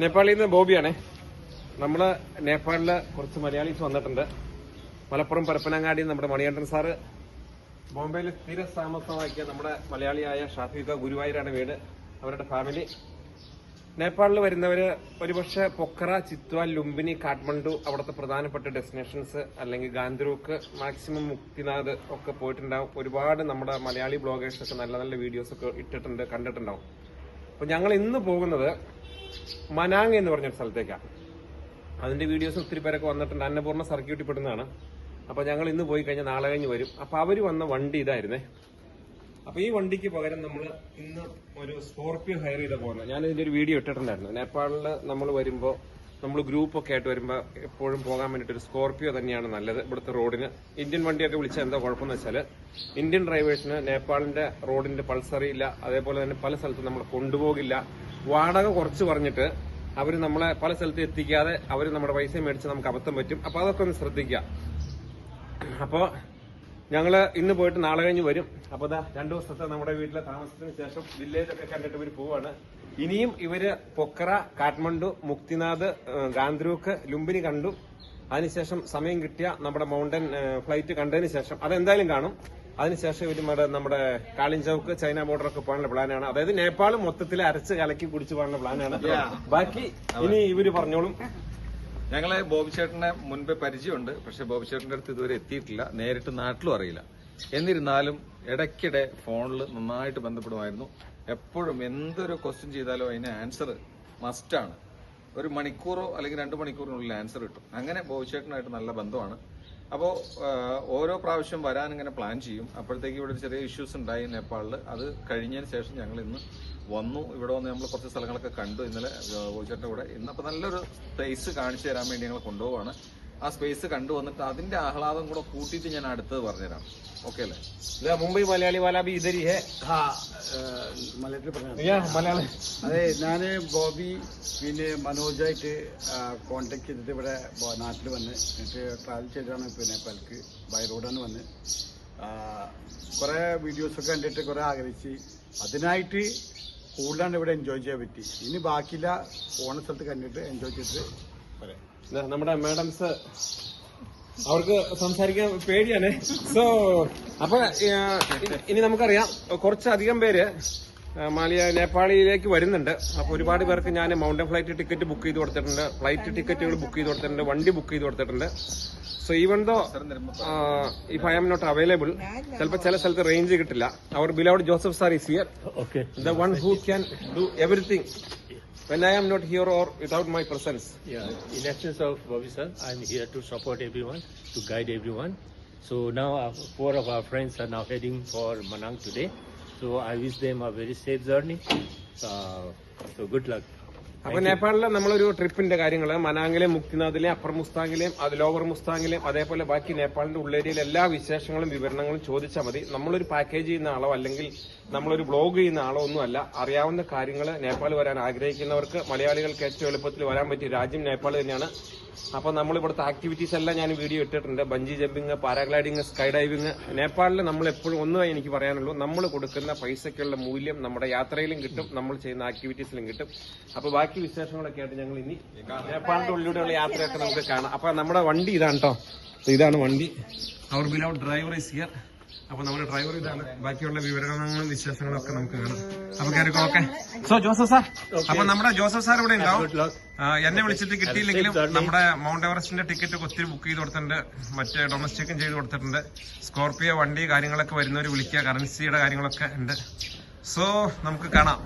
നേപ്പാളിൽ നിന്ന് ബോബിയാണേ. നമ്മൾ നേപ്പാളിൽ കുറച്ച് മലയാളീസ് വന്നിട്ടുണ്ട്. മലപ്പുറം പരപ്പനങ്ങാടി നമ്മുടെ മണികണ്ഠൻ സാറ്. ബോംബെയിൽ സ്ഥിര താമസമാക്കിയ നമ്മുടെ മലയാളിയായ ഷാഫിക ഗുരുവായൂരാണ് വീട്. അവരുടെ ഫാമിലി. നേപ്പാളിൽ വരുന്നവര് ഒരുപക്ഷെ പൊക്കറ ചിത്വ ലുംബിനി കാഠ്മണ്ഡു അവിടുത്തെ പ്രധാനപ്പെട്ട ഡെസ്റ്റിനേഷൻസ് അല്ലെങ്കിൽ ഗാന്ധരൂക്ക് മാക്സിമം മുക്തിനാഥ് ഒക്കെ പോയിട്ടുണ്ടാവും. ഒരുപാട് നമ്മുടെ മലയാളി ബ്ലോഗേഴ്സൊക്കെ നല്ല നല്ല വീഡിയോസൊക്കെ ഇട്ടിട്ടുണ്ട് കണ്ടിട്ടുണ്ടാവും. അപ്പൊ ഞങ്ങൾ ഇന്ന് പോകുന്നത് മനാങ് എന്ന് പറഞ്ഞൊരു സ്ഥലത്തേക്കാണ് അതിന്റെ വീഡിയോസ് ഒത്തിരി പേരൊക്കെ വന്നിട്ടുണ്ട്. അന്നപൂർണ സർക്യൂട്ടിൽ പെടുന്നതാണ്. അപ്പോൾ ഞങ്ങൾ ഇന്ന് പോയി കഴിഞ്ഞാൽ നാളെ കഴിഞ്ഞ് വരും. അപ്പോൾ അവർ വന്ന വണ്ടി ഇതായിരുന്നേ. അപ്പോൾ ഈ വണ്ടിക്ക് പകരം നമ്മൾ ഇന്ന് ഒരു സ്കോർപ്പിയോ ഹയർ ചെയ്ത പോകുന്നത് ഞാൻ ഇതിന്റെ ഒരു വീഡിയോ ഇട്ടിട്ടുണ്ടായിരുന്നു. നേപ്പാളിൽ നമ്മൾ വരുമ്പോൾ നമ്മൾ ഗ്രൂപ്പ് ഒക്കെ ആയിട്ട് വരുമ്പോൾ എപ്പോഴും പോകാൻ വേണ്ടിയിട്ട് ഒരു സ്കോർപ്പിയോ തന്നെയാണ് നല്ലത് ഇവിടുത്തെ റോഡിന് ഇന്ത്യൻ വണ്ടിയൊക്കെ വിളിച്ചാൽ എന്താ കുഴപ്പമെന്ന് വെച്ചാൽ ഇന്ത്യൻ ഡ്രൈവേഴ്സിന് നേപ്പാളിന്റെ റോഡിന്റെ പൾസറിയില്ല അതേപോലെ തന്നെ പല സ്ഥലത്തും നമ്മൾ കൊണ്ടുപോകില്ല. വാടക കുറച്ച് പറഞ്ഞിട്ട് അവർ നമ്മളെ പല സ്ഥലത്ത് എത്തിക്കാതെ അവർ നമ്മുടെ പൈസ മേടിച്ച് നമുക്ക് അബദ്ധം പറ്റും. അപ്പൊ അതൊക്കെ ഒന്ന് ശ്രദ്ധിക്കുക അപ്പോ ഞങ്ങൾ ഇന്ന് പോയിട്ട് നാളെ കഴിഞ്ഞ് വരും. അപ്പൊ ദാ രണ്ടു ദിവസത്തെ നമ്മുടെ വീട്ടിലെ താമസത്തിന് ശേഷം വില്ലേജ് ഒക്കെ കണ്ടിട്ട് ഇവർ പോവാണ്. ഇനിയും ഇവർ പൊക്കറ കാഠ്മണ്ഡു മുക്തിനാഥ് ഗാന്ധ്രൂക്ക് ലുംബിനി കണ്ടു. അതിനുശേഷം സമയം കിട്ടിയ നമ്മുടെ മൗണ്ടൻ ഫ്ലൈറ്റ് കണ്ടതിന് ശേഷം. അതെന്തായാലും കാണും. അതിനുശേഷം ഇവർ നമ്മുടെ നമ്മുടെ കാളിൻ ചൗക്ക് ചൈന ബോർഡർ ഒക്കെ പോകാനുള്ള പ്ലാനാണ്. അതായത് നേപ്പാൾ മൊത്തത്തിൽ അരച്ച് കലക്കി കുടിച്ചു പോകാനുള്ള പ്ലാനാണ്. ബാക്കി ഇനി ഇവർ പറഞ്ഞോളും. ഞങ്ങളെ ബോബി ചേട്ടനെ മുൻപേ പരിചയമുണ്ട്. പക്ഷെ ബോബി ചേട്ടന്റെ അടുത്ത് ഇതുവരെ എത്തിയിട്ടില്ല. നേരിട്ട് നാട്ടിലും അറിയില്ല. എന്നിരുന്നാലും ഇടയ്ക്കിടെ ഫോണിൽ നന്നായിട്ട് ബന്ധപ്പെടുമായിരുന്നു. എപ്പോഴും എന്തൊരു ക്വസ്റ്റ്യൻ ചെയ്താലും അതിന് ആൻസർ മസ്റ്റാണ് ഒരു മണിക്കൂറോ അല്ലെങ്കിൽ രണ്ട് മണിക്കൂറിനുള്ളിൽ ആൻസർ കിട്ടും. അങ്ങനെ ബോബി ചേട്ടനായിട്ട് നല്ല ബന്ധമാണ്. അപ്പോൾ ഓരോ പ്രാവശ്യം വരാൻ ഇങ്ങനെ പ്ലാൻ ചെയ്യും. അപ്പോഴത്തേക്ക് ഇവിടെ ചെറിയ ഇഷ്യൂസ് ഉണ്ടായി നേപ്പാളിൽ അത് കഴിഞ്ഞതിന് ശേഷം ഞങ്ങൾ ഇന്ന് വന്നു. ഇവിടെ വന്ന് നമ്മൾ കുറച്ച് സ്ഥലങ്ങളൊക്കെ കണ്ടു. ഇന്നലെ ഗോചറിന്റെ കൂടെ. ഇന്നപ്പോൾ നല്ലൊരു പ്ലേസ് കാണിച്ചു തരാൻ വേണ്ടി ഞങ്ങൾ കൊണ്ടുപോവാണ്. ആ സ്പേസ് കണ്ടു വന്നിട്ട് അതിന്റെ ആഹ്ലാദം കൂടെ കൂട്ടിയിട്ട് ഞാൻ അടുത്തത് പറഞ്ഞുതരാം. ഓക്കെ അല്ലേ? മുംബൈ മലയാളി വാലാബി ഇതരി ഹേ. മലയാളത്തിൽ പറഞ്ഞു അതെ ഞാൻ ബോബി പിന്നെ മനോജായിട്ട് കോണ്ടാക്ട് ചെയ്തിട്ട് ഇവിടെ നാട്ടിൽ വന്ന്. എന്നിട്ട് ട്രാവൽ ചെയ്താണ് പിന്നെ പലക്ക് ബൈ റോഡാണ് വന്ന് കുറേ വീഡിയോസൊക്കെ കണ്ടിട്ട് കുറേ ആഗ്രഹിച്ച് അതിനായിട്ട് കൂടുതലാണ് ഇവിടെ എൻജോയ് ചെയ്യാൻ പറ്റി. ഇനി ബാക്കിയില്ല പോണ സ്ഥലത്ത് കണ്ടിട്ട് എൻജോയ് ചെയ്തിട്ട് നമ്മുടെ മാഡംസ് അവർക്ക് സംസാരിക്കാൻ പേടിയാണ്. സോ അപ്പൊ ഇനി നമുക്കറിയാം. കുറച്ചധികം പേര് മാലിയ നേപ്പാളിയിലേക്ക് വരുന്നുണ്ട്. അപ്പൊ ഒരുപാട് പേർക്ക് ഞാൻ മൗണ്ടൻ ഫ്ലൈറ്റ് ടിക്കറ്റ് ബുക്ക് ചെയ്ത് കൊടുത്തിട്ടുണ്ട്. ഫ്ലൈറ്റ് ടിക്കറ്റുകൾ ബുക്ക് ചെയ്ത് കൊടുത്തിട്ടുണ്ട്. വണ്ടി ബുക്ക് ചെയ്ത് കൊടുത്തിട്ടുണ്ട്. So even though if I am not available ചിലപ്പോൾ ചില സ്ഥലത്ത് റേഞ്ച് കിട്ടില്ല. Our beloved Joseph sir is here the one who can do everything. When I am not here or without my presence. Yeah. In absence of Bobby sir, I'm here to support everyone, to guide everyone. So now our, four of our friends are now heading for Manang today. So I wish them a very safe journey. Uh, so good luck. അപ്പൊ നേപ്പാളിലെ നമ്മളൊരു ട്രിപ്പിന്റെ കാര്യങ്ങൾ മനാങ്ങിലെ മുക്തിനാഥിലെ upper മുസ്താങ്ങിലെയും അത് lower മുസ്താങ്ങിലെയും അതേപോലെ ബാക്കി നേപ്പാളിന്റെ ഉള്ളേരിയയിലെ എല്ലാ വിശേഷങ്ങളും വിവരണങ്ങളും ചോദിച്ചാൽ മതി നമ്മളൊരു പാക്കേജ് ചെയ്യുന്ന ആളോ അല്ലെങ്കിൽ നമ്മളൊരു ബ്ലോഗ് ചെയ്യുന്ന ആളോ ഒന്നുമല്ല അറിയാവുന്ന കാര്യങ്ങൾ നേപ്പാൾ വരാൻ ആഗ്രഹിക്കുന്നവർക്ക് മലയാളികൾക്ക് ഏറ്റവും എളുപ്പത്തിൽ വരാൻ പറ്റിയ രാജ്യം നേപ്പാൾ തന്നെയാണ്. അപ്പൊ നമ്മൾ ഇവിടുത്തെ ആക്ടിവിറ്റീസ് എല്ലാം ഞാൻ വീഡിയോ ഇട്ടിട്ടുണ്ട്. Bungee jumping paragliding sky diving നേപ്പാളിൽ നമ്മൾ എപ്പോഴും ഒന്നും എനിക്ക് പറയാനുള്ളൂ നമ്മൾ കൊടുക്കുന്ന പൈസയ്ക്കുള്ള മൂല്യം നമ്മുടെ യാത്രയിലും കിട്ടും നമ്മൾ ചെയ്യുന്ന ആക്ടിവിറ്റീസിലും കിട്ടും. അപ്പൊ ബാക്കി വിശേഷങ്ങളൊക്കെ ആയിട്ട് ഞങ്ങൾ ഇനി നേപ്പാളിന്റെ ഉള്ളിലൂടെയുള്ള യാത്രയൊക്കെ നമുക്ക് കാണാം. അപ്പൊ നമ്മുടെ വണ്ടി ഇതാണ് കേട്ടോ ഇതാണ് വണ്ടി. Our beloved driver is here അപ്പൊ നമ്മുടെ ഡ്രൈവർ ഇതാണ്. ബാക്കിയുള്ള വിവരങ്ങളും വിശേഷങ്ങളും ഒക്കെ നമുക്ക് കാണാം. അപ്പൊ കയറിക്കോ ഓക്കെ സോ ജോസഫ് സാർ അപ്പൊ നമ്മുടെ ജോസഫ് സാർ ഇവിടെ ഉണ്ടാവും എന്നെ വിളിച്ചിട്ട് കിട്ടിയില്ലെങ്കിലും നമ്മുടെ മൗണ്ട് എവറസ്റ്റിന്റെ ടിക്കറ്റ് ഒക്കെ ഒത്തിരി ബുക്ക് ചെയ്ത് കൊടുത്തിട്ടുണ്ട്. മറ്റേ ഡൊമസ്റ്റിക്കും ചെയ്ത് കൊടുത്തിട്ടുണ്ട്. സ്കോർപ്പിയോ വണ്ടി കാര്യങ്ങളൊക്കെ വരുന്നവർ വിളിക്കുക. കറൻസിയുടെ കാര്യങ്ങളൊക്കെ ഉണ്ട്. സോ നമുക്ക് കാണാം.